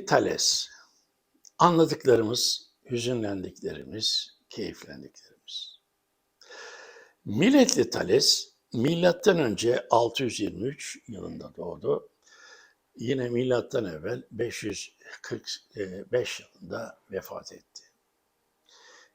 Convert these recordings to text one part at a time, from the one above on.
Milletli Thales. Anladıklarımız, hüzünlendiklerimiz, keyiflendiklerimiz. Milletli Thales milattan önce 623 yılında doğdu. Yine milattan evvel 545 yılında vefat etti.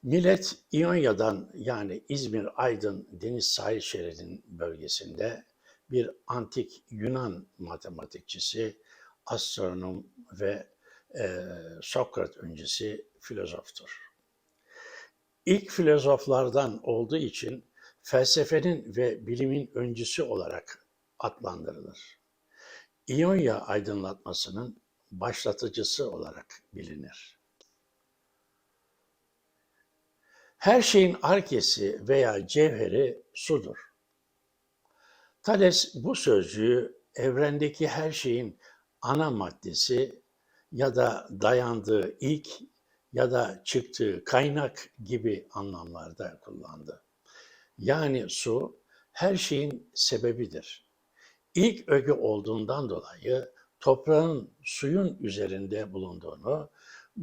Millet İonya'dan yani İzmir, Aydın, Deniz Sahil Şeridi'nin bölgesinde bir antik Yunan matematikçisi, astronom ve e, Sokrat öncesi filozoftur. İlk filozoflardan olduğu için felsefenin ve bilimin öncüsü olarak adlandırılır. İonya aydınlatmasının başlatıcısı olarak bilinir. Her şeyin arkesi veya cevheri sudur. Thales bu sözcüğü evrendeki her şeyin ana maddesi ya da dayandığı ilk ya da çıktığı kaynak gibi anlamlarda kullandı. Yani su her şeyin sebebidir. İlk öge olduğundan dolayı toprağın suyun üzerinde bulunduğunu,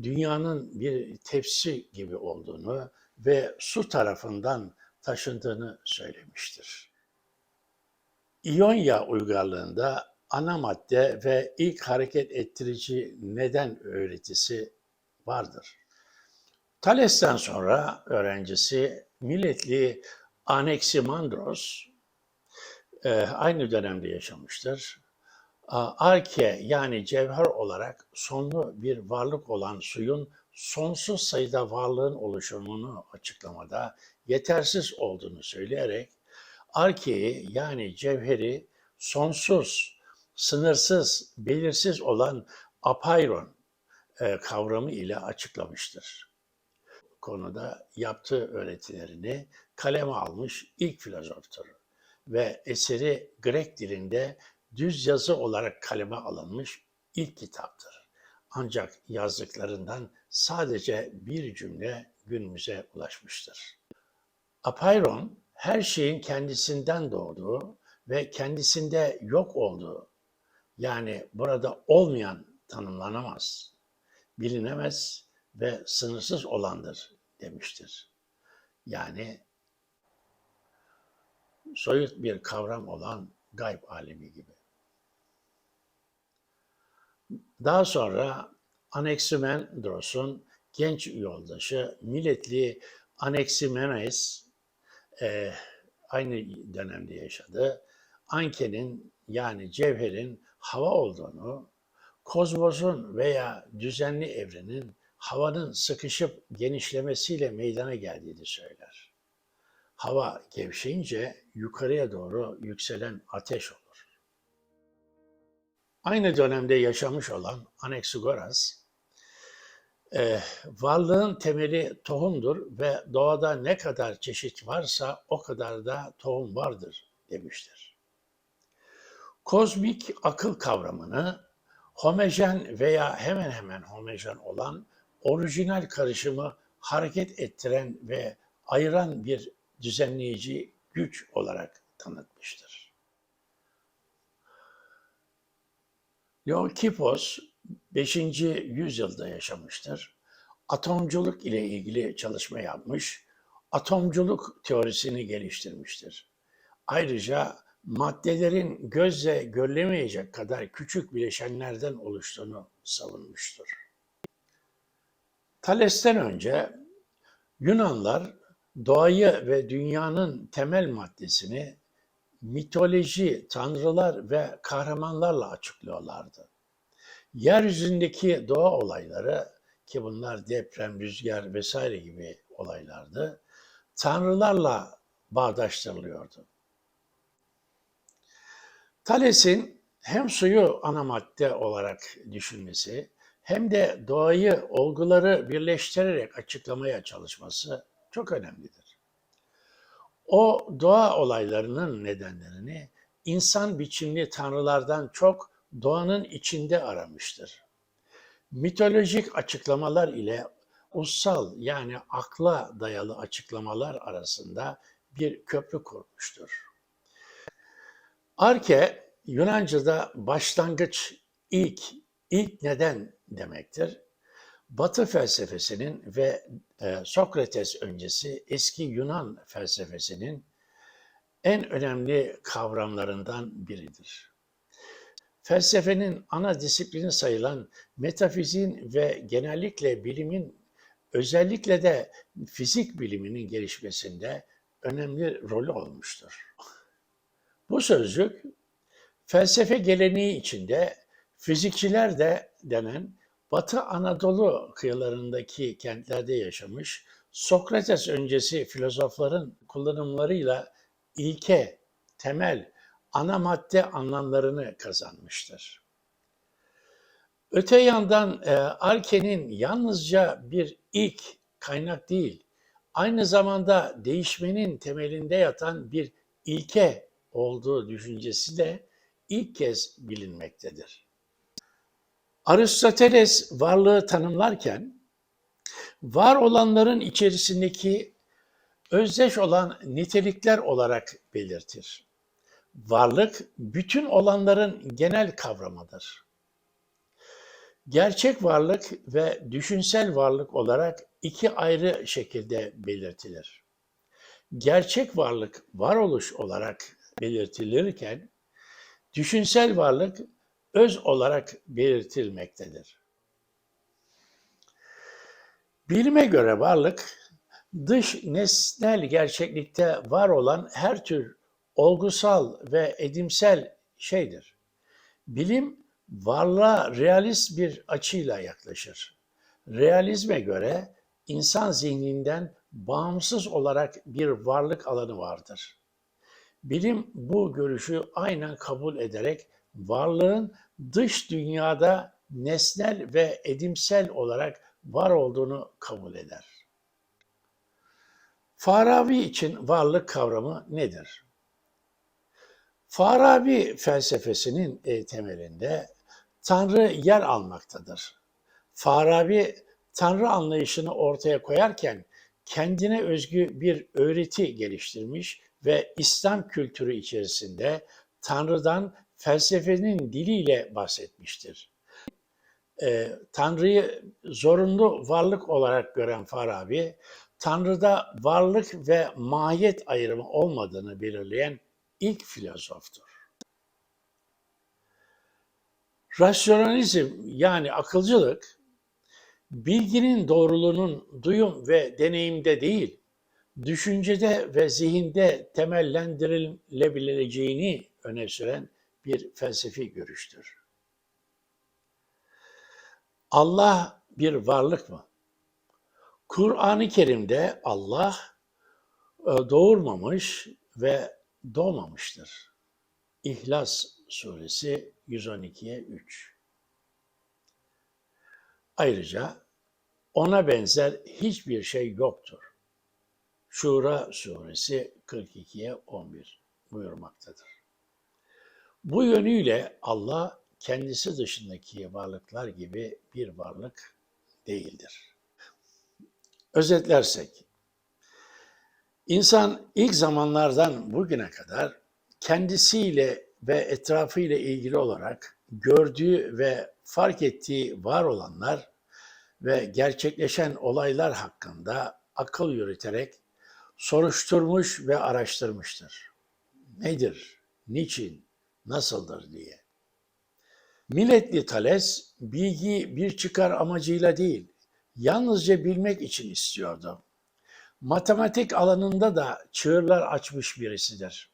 dünyanın bir tepsi gibi olduğunu ve su tarafından taşındığını söylemiştir. İonya uygarlığında ana madde ve ilk hareket ettirici neden öğretisi vardır. Thales'ten sonra öğrencisi milletli Anaximandros e, aynı dönemde yaşamıştır. Arke yani cevher olarak sonlu bir varlık olan suyun sonsuz sayıda varlığın oluşumunu açıklamada yetersiz olduğunu söyleyerek Arke'yi yani cevheri sonsuz, sınırsız, belirsiz olan apairon e, kavramı ile açıklamıştır. Konuda yaptığı öğretilerini kaleme almış ilk filozoftur ve eseri Grek dilinde düz yazı olarak kaleme alınmış ilk kitaptır. Ancak yazdıklarından sadece bir cümle günümüze ulaşmıştır. Apeiron her şeyin kendisinden doğduğu ve kendisinde yok olduğu yani burada olmayan tanımlanamaz, bilinemez ve sınırsız olandır demiştir. Yani soyut bir kavram olan gayb alemi gibi. Daha sonra Anaximandros'un genç yoldaşı milletli Anaximenes e, aynı dönemde yaşadı. Anke'nin yani cevherin hava olduğunu, kozmosun veya düzenli evrenin havanın sıkışıp genişlemesiyle meydana geldiğini söyler. Hava gevşeyince yukarıya doğru yükselen ateş olur. Aynı dönemde yaşamış olan Anaxagoras, e, varlığın temeli tohumdur ve doğada ne kadar çeşit varsa o kadar da tohum vardır demiştir. Kozmik akıl kavramını homojen veya hemen hemen homojen olan orijinal karışımı hareket ettiren ve ayıran bir düzenleyici güç olarak tanıtmıştır. Leokipos 5. yüzyılda yaşamıştır. Atomculuk ile ilgili çalışma yapmış, atomculuk teorisini geliştirmiştir. Ayrıca maddelerin gözle görülemeyecek kadar küçük bileşenlerden oluştuğunu savunmuştur. Thales'ten önce Yunanlar doğayı ve dünyanın temel maddesini mitoloji, tanrılar ve kahramanlarla açıklıyorlardı. Yeryüzündeki doğa olayları ki bunlar deprem, rüzgar vesaire gibi olaylardı, tanrılarla bağdaştırılıyordu. Thales'in hem suyu ana madde olarak düşünmesi hem de doğayı, olguları birleştirerek açıklamaya çalışması çok önemlidir. O doğa olaylarının nedenlerini insan biçimli tanrılardan çok doğanın içinde aramıştır. Mitolojik açıklamalar ile ussal yani akla dayalı açıklamalar arasında bir köprü kurmuştur. Arke Yunanca'da başlangıç, ilk, ilk neden demektir. Batı felsefesinin ve e, Sokrates öncesi eski Yunan felsefesinin en önemli kavramlarından biridir. Felsefenin ana disiplini sayılan metafiziğin ve genellikle bilimin özellikle de fizik biliminin gelişmesinde önemli rolü olmuştur. Bu sözcük felsefe geleneği içinde fizikçiler de denen Batı Anadolu kıyılarındaki kentlerde yaşamış Sokrates öncesi filozofların kullanımlarıyla ilke, temel, ana madde anlamlarını kazanmıştır. Öte yandan e, Arke'nin yalnızca bir ilk kaynak değil, aynı zamanda değişmenin temelinde yatan bir ilke olduğu düşüncesi de ilk kez bilinmektedir. Aristoteles varlığı tanımlarken var olanların içerisindeki özdeş olan nitelikler olarak belirtir. Varlık bütün olanların genel kavramıdır. Gerçek varlık ve düşünsel varlık olarak iki ayrı şekilde belirtilir. Gerçek varlık varoluş olarak belirtilirken düşünsel varlık öz olarak belirtilmektedir. Bilime göre varlık dış nesnel gerçeklikte var olan her tür olgusal ve edimsel şeydir. Bilim varlığa realist bir açıyla yaklaşır. Realizme göre insan zihninden bağımsız olarak bir varlık alanı vardır. Bilim bu görüşü aynen kabul ederek varlığın dış dünyada nesnel ve edimsel olarak var olduğunu kabul eder. Farabi için varlık kavramı nedir? Farabi felsefesinin e, temelinde Tanrı yer almaktadır. Farabi Tanrı anlayışını ortaya koyarken kendine özgü bir öğreti geliştirmiş ve İslam kültürü içerisinde Tanrı'dan felsefenin diliyle bahsetmiştir. E, Tanrı'yı zorunlu varlık olarak gören Farabi, Tanrı'da varlık ve mahiyet ayrımı olmadığını belirleyen ilk filozoftur. Rasyonalizm yani akılcılık, bilginin doğruluğunun duyum ve deneyimde değil, düşüncede ve zihinde temellendirilebileceğini öne süren bir felsefi görüştür. Allah bir varlık mı? Kur'an-ı Kerim'de Allah e, doğurmamış ve doğmamıştır. İhlas suresi 112'ye 3. Ayrıca ona benzer hiçbir şey yoktur. Şura suresi 42'ye 11 buyurmaktadır. Bu yönüyle Allah kendisi dışındaki varlıklar gibi bir varlık değildir. Özetlersek, insan ilk zamanlardan bugüne kadar kendisiyle ve etrafıyla ilgili olarak gördüğü ve fark ettiği var olanlar ve gerçekleşen olaylar hakkında akıl yürüterek soruşturmuş ve araştırmıştır. Nedir, niçin, nasıldır diye. Milletli Thales bilgi bir çıkar amacıyla değil, yalnızca bilmek için istiyordu. Matematik alanında da çığırlar açmış birisidir.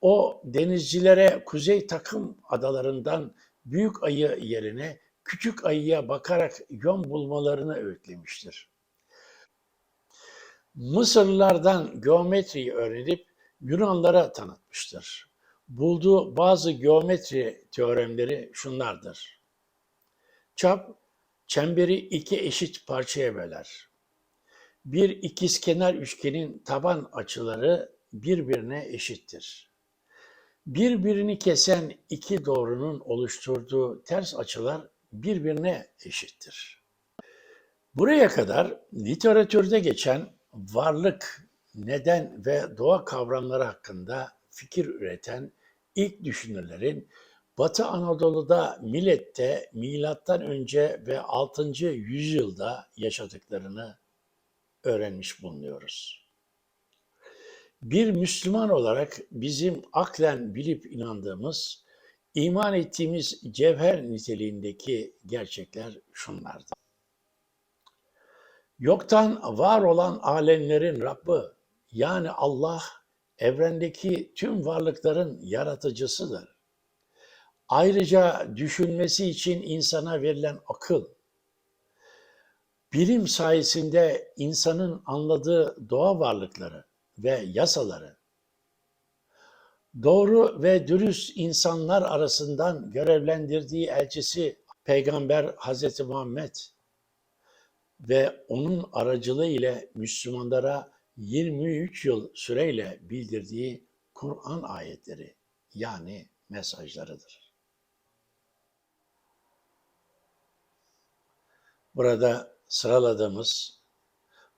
O denizcilere kuzey takım adalarından büyük ayı yerine küçük ayıya bakarak yön bulmalarını öğütlemiştir. Mısırlılardan geometriyi öğrenip Yunanlara tanıtmıştır bulduğu bazı geometri teoremleri şunlardır. Çap, çemberi iki eşit parçaya böler. Bir ikizkenar üçgenin taban açıları birbirine eşittir. Birbirini kesen iki doğrunun oluşturduğu ters açılar birbirine eşittir. Buraya kadar literatürde geçen varlık, neden ve doğa kavramları hakkında fikir üreten ilk düşünürlerin Batı Anadolu'da Milet'te milattan önce ve 6. yüzyılda yaşadıklarını öğrenmiş bulunuyoruz. Bir Müslüman olarak bizim aklen bilip inandığımız, iman ettiğimiz cevher niteliğindeki gerçekler şunlardı. Yoktan var olan alemlerin Rabbi yani Allah evrendeki tüm varlıkların yaratıcısıdır. Ayrıca düşünmesi için insana verilen akıl, bilim sayesinde insanın anladığı doğa varlıkları ve yasaları, doğru ve dürüst insanlar arasından görevlendirdiği elçisi Peygamber Hazreti Muhammed ve onun aracılığı ile Müslümanlara 23 yıl süreyle bildirdiği Kur'an ayetleri yani mesajlarıdır. Burada sıraladığımız,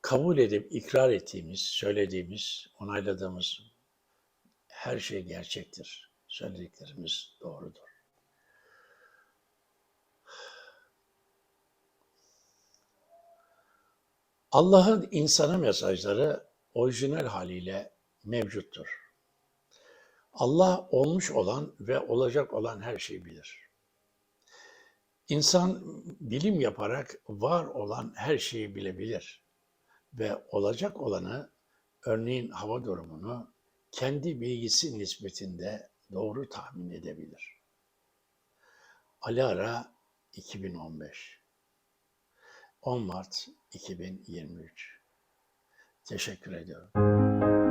kabul edip ikrar ettiğimiz, söylediğimiz, onayladığımız her şey gerçektir. Söylediklerimiz doğrudur. Allah'ın insana mesajları orijinal haliyle mevcuttur. Allah olmuş olan ve olacak olan her şeyi bilir. İnsan bilim yaparak var olan her şeyi bilebilir ve olacak olanı, örneğin hava durumunu kendi bilgisi nispetinde doğru tahmin edebilir. Alara 2015 10 Mart 2023. Teşekkür ediyorum.